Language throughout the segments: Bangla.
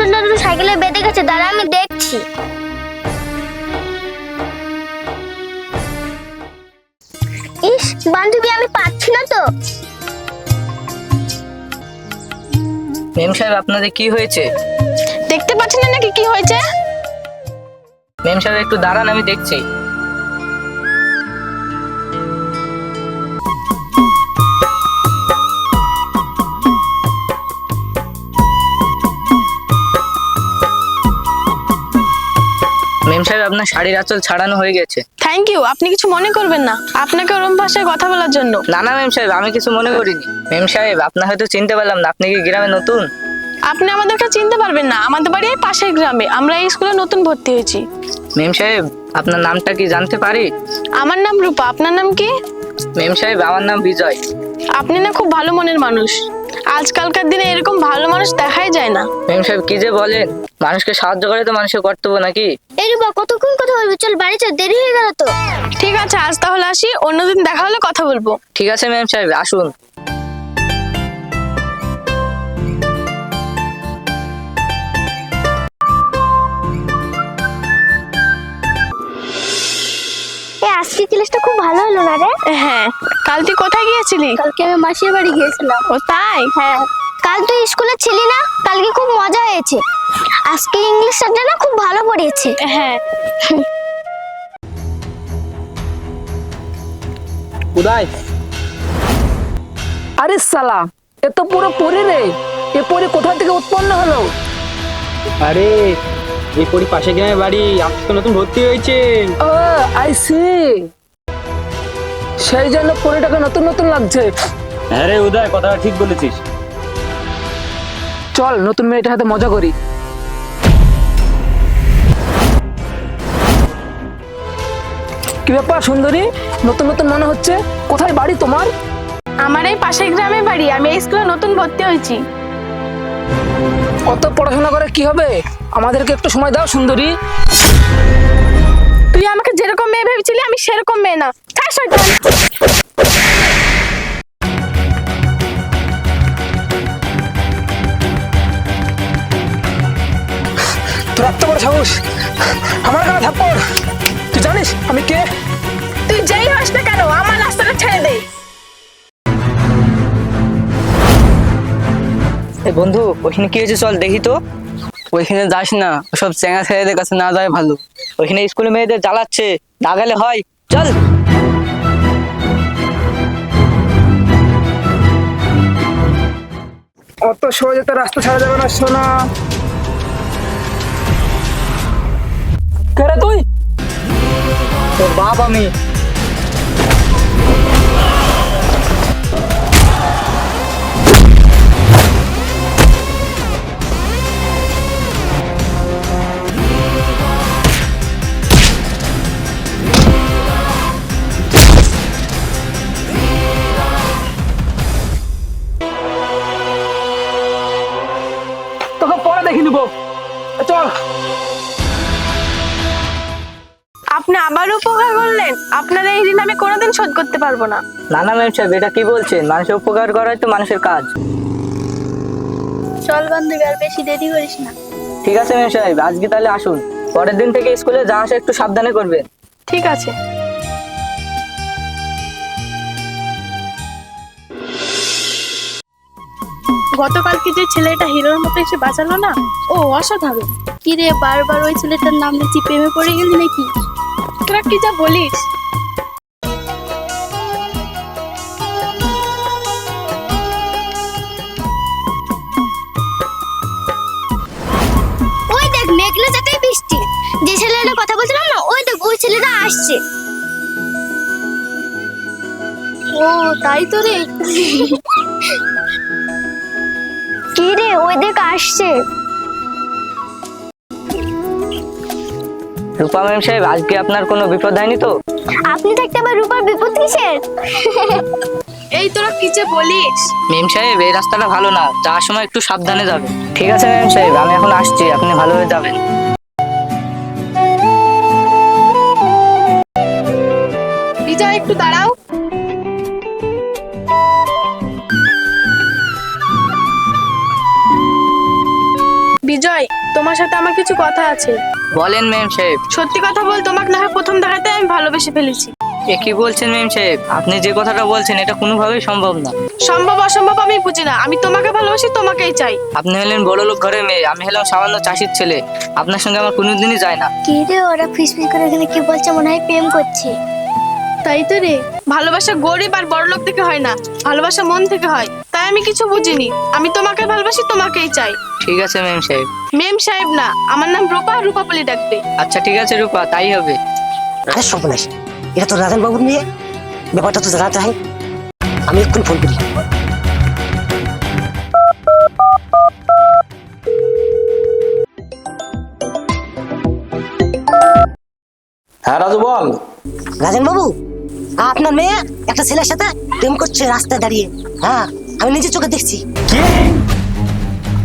দুটো সাইকেলে বেঁধে গেছে দাঁড়া আমি দেখছি। ইস বান্ধবী আমি পাচ্ছি না তো। মেম সাহেব আপনাদের কি হয়েছে? দেখতে পাচ্ছেন না নাকি কি হয়েছে? মেম সাহেব একটু দাঁড়ান আমি দেখছি। আপনার শাড়ির আঁচল ছাড়ানো হয়ে গেছে। থ্যাংক ইউ আপনি কিছু মনে করবেন না। আপনাকে ওরম ভাষায় কথা বলার জন্য। না না মেম সাহেব আমি কিছু মনে করিনি। মেম সাহেব আপনার হয়তো চিনতে পারলাম না আপনি কি গ্রামে নতুন? আপনি আমাদেরকে চিনতে পারবেন না আমাদের বাড়ি এই পাশের গ্রামে। আমরা এই স্কুলে নতুন ভর্তি হয়েছি। মেম সাহেব আপনার নামটা কি জানতে পারি? আমার নাম রূপা আপনার নাম কি? মেম সাহেব আমার নাম বিজয়। আপনি না খুব ভালো মনের মানুষ। আজকালকার দিনে এরকম ভালো মানুষ দেখাই যায় না। মেম সাহেব কি যে বলেন? মানুষকে সাহায্য করে তো মানুষের কর্তব্য নাকি? এই রূপা কতক্ষণ কথা বলবি? চল বাড়ি চল দেরি হয়ে গেল তো। ঠিক আছে আজ তাহলে আসি অন্যদিন দেখা হলে কথা বলব। ঠিক আছে ম্যাম সাহেব আসুন। আজকে ক্লাসটা খুব ভালো হলো না রে? হ্যাঁ কাল তুই কোথায় গিয়েছিলি? কালকে আমি মাসির বাড়ি গিয়েছিলাম। ও তাই? হ্যাঁ। কাল তুই স্কুলে ছিলি না? কালকে খুব মজা হয়েছে। আজকে ইংলিশ স্যারটা না খুব ভালো পড়িয়েছে। হ্যাঁ। উদয়। আরে সালা এ তো পুরো পরি রে। এ পরি কোথা থেকে উৎপন্ন হলো? আরে এই পরি পাশে গ্রামে বাড়ি আপনি তো নতুন ভর্তি হয়েছে। ও আই সি সেই জন্য পরিটাকে নতুন নতুন লাগছে। হ্যাঁ রে উদয় কথাটা ঠিক বলেছিস। চল নতুন মেয়েটার হাতে মজা করি। কি ব্যাপার সুন্দরী? নতুন নতুন মনে হচ্ছে? কোথায় বাড়ি তোমার? আমার এই পাশের গ্রামে বাড়ি আমি এই স্কুলে নতুন ভর্তি হয়েছি। অত পড়াশোনা করে কি হবে? আমাদেরকে একটু সময় দাও সুন্দরী। তুই আমাকে যেরকম মেয়ে ভেবেছিলি আমি সেরকম মেয়ে না। শয়তান। তোর এত বড় সাহস। আমার গায়ে থাপ্পড়। তুই জানিস আমি কে? তুই যেই হস না কেন আমার বন্ধু। ওইখানে কি হয়েছে চল দেখি তো। ওইখানে যাস না ওসব চেঙা ছেলেদের কাছে না যায় ভালো। ওইখানে স্কুলে মেয়েদের জ্বালাচ্ছে না গেলে হয়। চল। অত সহজে তো রাস্তা ছাড়া যাবে না সোনা। কে রে তুই? তোর বাপ আমি। চল। আপনি আবার উপকার করলেন? আপনার এই ঋণ আমি কোনোদিন শোধ করতে পারব না। না না ম্যাম সাহেব এটা কি বলছেন? মানুষের উপকার করাই তো মানুষের কাজ। চল বান্ধবী আর বেশি দেরি করিস না। ঠিক আছে ম্যাম সাহেব আজকে তাহলে আসুন। পরের দিন থেকে স্কুলে যাওয়া আসা একটু সাবধানে করবেন। ঠিক আছে। গতকালকে যে ছেলেটা হিরোর মতো এসে বাঁচালো না? ও অসাধারণ। কি রে বারবার ওই ছেলেটার নাম নিচ্ছি প্রেমে পড়ে গেলি নাকি? তোরা কি যা বলিস? ওই দেখ মেঘলা চাটাই বৃষ্টি। যে ছেলেটা কথা বলছিলাম না ওই দেখ ওই ছেলেটা আসছে। ও তাই তো রে। কি রে ওই দেখ আসছে। রূপা ম্যাম সাহেব আজকে আপনার কোনো বিপদ হয়নি তো? আপনি রূপার বিপদ কিসের? এই তোরা কি যে বলিস? মেম সাহেব এই রাস্তাটা ভালো না যাওয়ার সময় একটু সাবধানে যাবে। ঠিক আছে ম্যাম সাহেব আমি এখন আসছি আপনি ভালোভাবে যাবেন। বিজয় একটু দাঁড়াও। বিজয় তোমার সাথে আমার কিছু কথা আছে। বলেন ম্যাম সাহেব। সত্যি কথা বল তোমাকে না হয় প্রথম দেখাতে আমি ভালোবেসে ফেলেছি। এ কি বলছেন ম্যাম সাহেব? আপনি যে কথাটা বলছেন এটা কোনোভাবেই সম্ভব না। সম্ভব অসম্ভব আমি বুঝি না। আমি তোমাকে ভালোবাসি তোমাকেই চাই। আপনি হলেন বড় লোক ঘরের মেয়ে আমি হলাম সামান্য চাষির ছেলে। আপনার সঙ্গে আমার কোনোদিনই যায় না। কি রে ওরা ফিস ফিস করে এখানে কি বলছে? মনে হয় প্রেম করছে। তাই তো রে। ভালোবাসা গরিব আর বড় লোক থেকে হয় না ভালোবাসা মন থেকে হয়। তাই আমি কিছু বুঝিনি। আমি তোমাকে ভালোবাসি তোমাকেই চাই। ঠিক আছে ম্যাম সাহেব। মেম সাহেব না আমার নাম রূপা রূপাপলি ডাকবে। আচ্ছা ঠিক আছে রূপা তাই হবে। আরে সর্বনাশ। এটা তো রাজন বাবুর মেয়ে। ব্যাপারটা তো জানাতে হয়। আমি এক্ষুনি ফোন করি। হ্যাঁ রাজু বল। রাজন বাবু আপনার মেয়ে একটা ছেলের সাথে প্রেম করছে রাস্তায় দাঁড়িয়ে। হ্যাঁ আমি নিজের চোখে দেখছি। কি?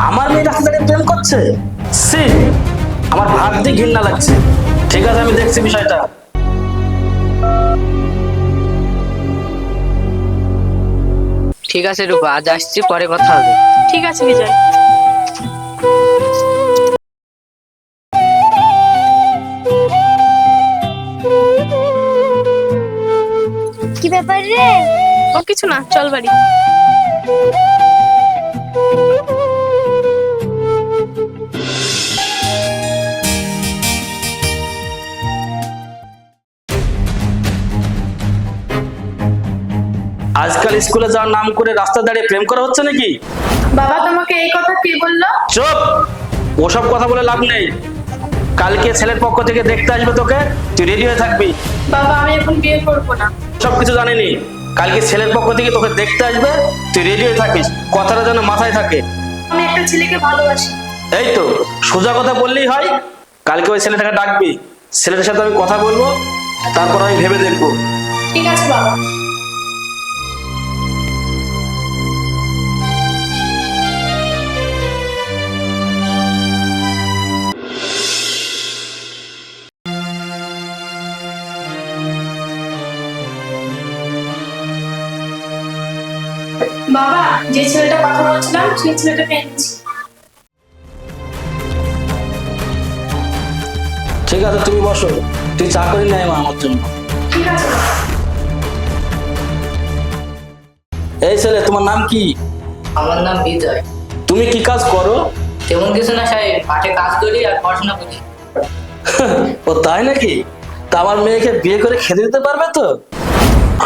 আমার মেয়ে রাস্তা দাঁড়িয়ে প্রেম করছে? সি আমার ভাবতে ঘৃণা লাগছে। ঠিক আছে আমি দেখছি বিষয়টা। ঠিক আছে রূপা আজ আসছি পরে কথা হবে। ঠিক আছে বিজয়। ও কিছু না চল বাড়ি। আজকাল স্কুলে যাওয়ার নাম করে রাস্তা দাঁড়িয়ে প্রেম করা হচ্ছে নাকি? বাবা তোমাকে এই কথা কে বলল? চুপ! ওসব কথা বলে লাভ নেই। কালকে ছেলের পক্ষ থেকে দেখতে আসবে তোকে তুই রেডি হয়ে থাকবি। বাবা আমি এখন বিয়ে করব না। সব কিছু জানিনি। কালকে ছেলের পক্ষ থেকে তোকে দেখতে আসবে তুই রেডি হয়ে থাকিস কথাটা যেন মাথায় থাকে। আমি একটা ছেলেকে ভালোবাসি। এই তো সোজা কথা বললেই হয় কালকে ওই ছেলেটাকে ডাকবি ছেলেটার সাথে আমি কথা বলব তারপর আমি ভেবে দেখব। ঠিক আছে বাবা। বাবা যে ছেলেটা কথা বলছিলাম সেই ছেলেটাকে এনেছি। ঠিক আছে তুমি বসো। তুই চা করে নেয় আমার জন্য। ঠিক আছে এই ছেলে তোমার নাম কি? আমার নাম বিজয়। তুমি কি কাজ করো? তেমন কিছু না সাহেব। মাঠে কাজ করি আর পড়াশোনা করি। ও তাই নাকি? তা আমার মেয়েকে বিয়ে করে খেতে দিতে পারবে তো?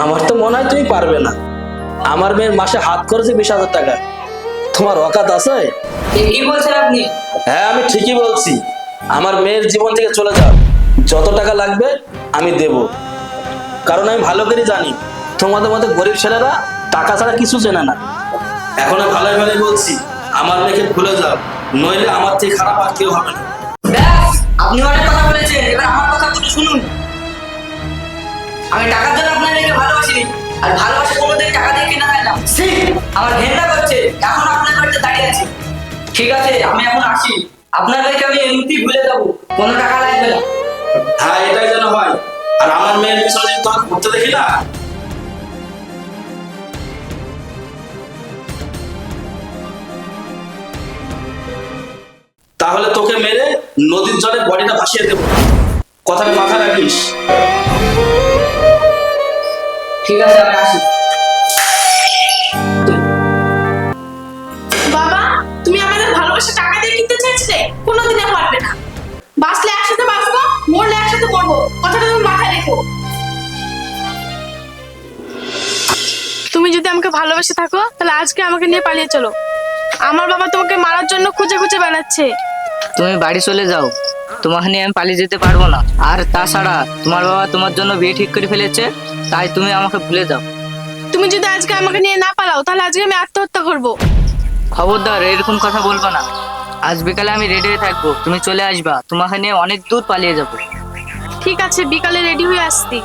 আমার তো মনে হয় তুমি পারবে না। আমার মেয়ের মাসে হাত খরচে বিশ হাজার টাকা। তোমার অকাত আছে? কি বলছেন আপনি? হ্যাঁ আমি ঠিকই বলছি। আমার মেয়ের জীবন থেকে চলে যাও। যত টাকা লাগবে আমি দেব। কারণ আমি ভালো করে জানি তোমাদের মধ্যে গরিব ছেলেরা টাকা ছাড়া কিছু চেনে না। এখন আমি ভালোই ভালোই বলছি আমার মেয়েকে ভুলে যাও। নইলে আমার থেকে খারাপ আর কেউ হবে না। আপনি অনেক কথা বলেছেন এবার আমার কথা শুনুন। আমি টাকার জন্য আর ভালোবাসা কোনোদিন টাকা দিয়ে কেনা যায় না। আমার ঘেন্না করছে। এখন আপনার বাড়িতে দাঁড়িয়ে আছি। ঠিক আছে, আমি এখন আসি। আপনার মেয়েকে আমি এমনি ভুলে যাব। কোনো টাকা লাগবে না। হ্যাঁ এটাই যেন হয়। আর আমার মেয়ের পিছনে তোরা ঘুরতে দেখি না? তাহলে তোকে মেরে নদীর জলে বডিটা ভাসিয়ে দেবো। কথাটা মাথায় রাখিস। ঠিক আছে আমি আসি। বাবা তুমি আমাদের ভালোবাসা টাকা দিয়ে কিনতে চাইছিলে? কোনোদিনও পারবে না। বাঁচলে একসাথে বাঁচবো মরলে একসাথে মরবো। কথাটা তুমি মাথায় রেখো। তুমি যদি আমাকে ভালোবেসে থাকো তাহলে আজকে আমাকে নিয়ে পালিয়ে চলো। আমার বাবা তোমাকে মারার জন্য খুঁজে খুঁজে বেড়াচ্ছে তুমি বাড়ি চলে যাও। তোমাকে নিয়ে আমি পালিয়ে যেতে পারব না। আর তাছাড়া তোমার বাবা তোমার জন্য বিয়ে ঠিক করে ফেলেছে। তাই তুমি আমাকে ভুলে যাও। তুমি যদি আজকে আমাকে নিয়ে না পালাও তাহলে আজকে আমি আত্মহত্যা করব। খবরদার এরকম কথা বলব না। আজ বিকালে আমি রেডি হয়ে থাকব। তুমি চলে আসবা। তোমাকে নিয়ে অনেক দূর পালিয়ে যাব। ঠিক আছে বিকালে রেডি হয়ে আসতি।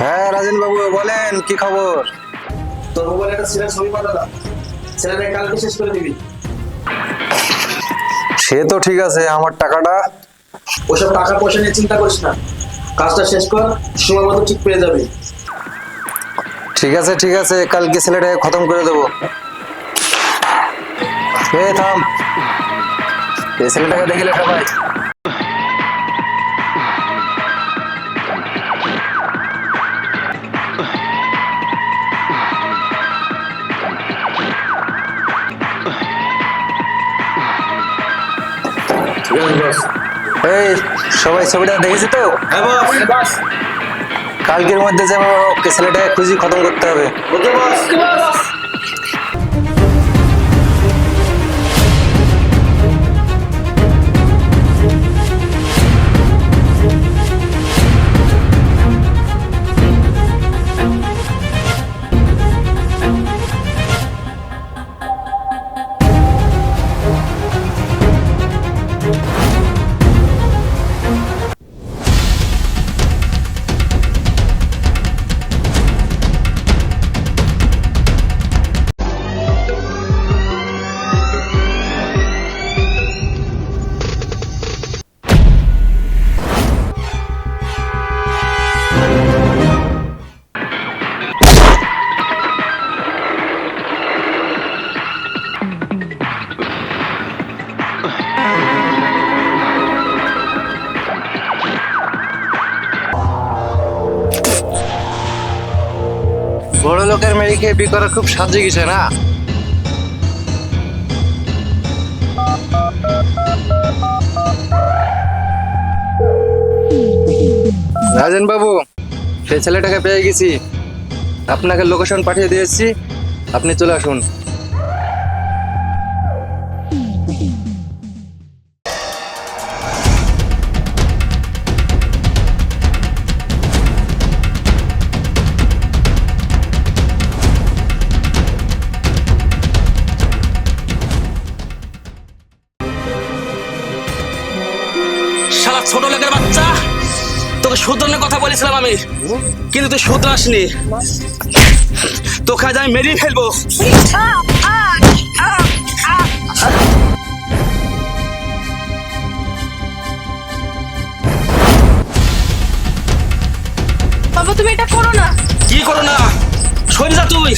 হ্যাঁ রাজেন বাবু বলেন কি খবর? তোর মোবাইলে একটা ছেলের ছবি পাঠালাম। ছেলেটা কালকে শেষ করে দিবি। সে তো ঠিক আছে আমার টাকাটা। ওসব টাকা পয়সা নিয়ে চিন্তা করিস না। কাজটা শেষ কর সময় মতো ঠিক পেয়ে যাবি। ঠিক আছে ঠিক আছে কালকে ছেলেটাকে খতম করে দেবো। এ থাম। এই ছেলেটাকে দেখলে সবাই এই সবাই ছবিটা দেখেছি তো? হ্যাঁ বস। কালকের মধ্যে যেন আমার ছেলেটাকে খুঁজি খতম করতে হবে। ওকে বস। বড় মেরে খেয়ে বিয়ে করা খুব সাজে গেছে না? রাজেন বাবু, সেই ছেলেটাকে পেয়ে গেছি। আপনাকে লোকেশন পাঠিয়ে দিয়েছি। আপনি চলে আসুন। শালা ছোট লোকের বাচ্চা। তোকে শুধরানোর কথা বলেছিলাম আমি। কিন্তু তুই শুধর আসনি তোকে আজ আমি মেরিয়ে ফেলব। তুমি এটা করো না। কি করো না? সরে যা তুই।